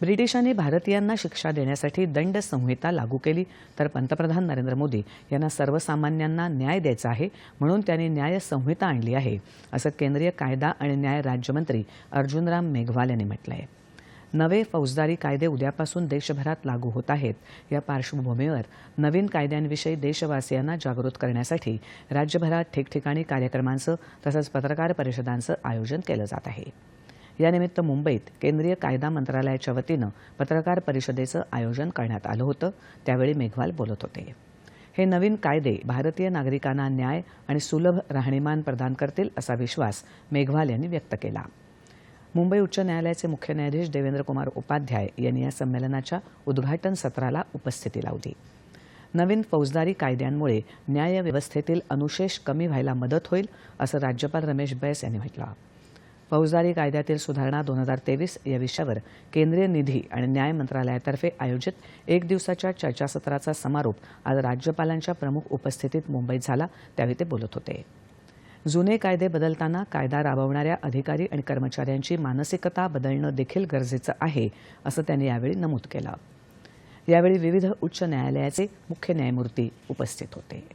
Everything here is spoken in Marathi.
ब्रिटिशांनी भारतीयांना शिक्षा देण्यासाठी दंड संहिता लागू केली. तर पंतप्रधान नरेंद्र मोदी यांना सर्वसामान्यांना न्याय द्यायचा आहे म्हणून त्यांनी न्याय संहिता आणली आहे असं केंद्रीय कायदा आणि न्याय राज्यमंत्री अर्जुनराम मेघवाल यांनी म्हटलं आहे नवे फौजदारी कायदे उद्यापासून देशभरात लागू होत आहेत. या पार्श्वभूमीवर नवीन कायद्यांविषयी देशवासियांना जागृत करण्यासाठी राज्यभरात ठिकठिकाणी कार्यक्रमांचं तसंच पत्रकार परिषदांचं आयोजन केलं जात आहे. यानिमित्त मुंबईत केंद्रीय कायदा मंत्रालयाच्या वतीनं पत्रकार परिषदेचं आयोजन करण्यात आलं होतं. त्यावेळी मेघवाल बोलत होते. हे नवीन कायदे भारतीय नागरिकांना न्याय आणि सुलभ राहणीमान प्रदान करतील असा विश्वास मेघवाल यांनी व्यक्त केला. मुंबई उच्च न्यायालयाचे मुख्य न्यायाधीश देवेंद्र कुमार उपाध्याय यांनी या संमेलनाच्या उद्घाटन सत्राला उपस्थिती लावली. नवीन फौजदारी कायद्यांमुळे न्यायव्यवस्थेतील अनुशेष कमी व्हायला मदत होईल असं राज्यपाल रमेश बैस यांनी म्हटलं. फौजदारी कायद्यातील सुधारणा दोन हजार तेवीस या विषयावर केंद्रीय निधी आणि न्याय मंत्रालयातर्फे आयोजित एक दिवसाच्या चर्चासत्राचा समारोप आज राज्यपालांच्या प्रमुख उपस्थितीत मुंबईत झाला त्यावेळी ते बोलत होते. जुने कायदे बदलताना कायदा राबवणाऱ्या अधिकारी आणि कर्मचाऱ्यांची मानसिकता बदलणं देखील गरजेचं आहे असं त्यांनी यावेळी नमूद केलं. यावेळी विविध उच्च न्यायालयाचे मुख्य न्यायमूर्ती उपस्थित होते.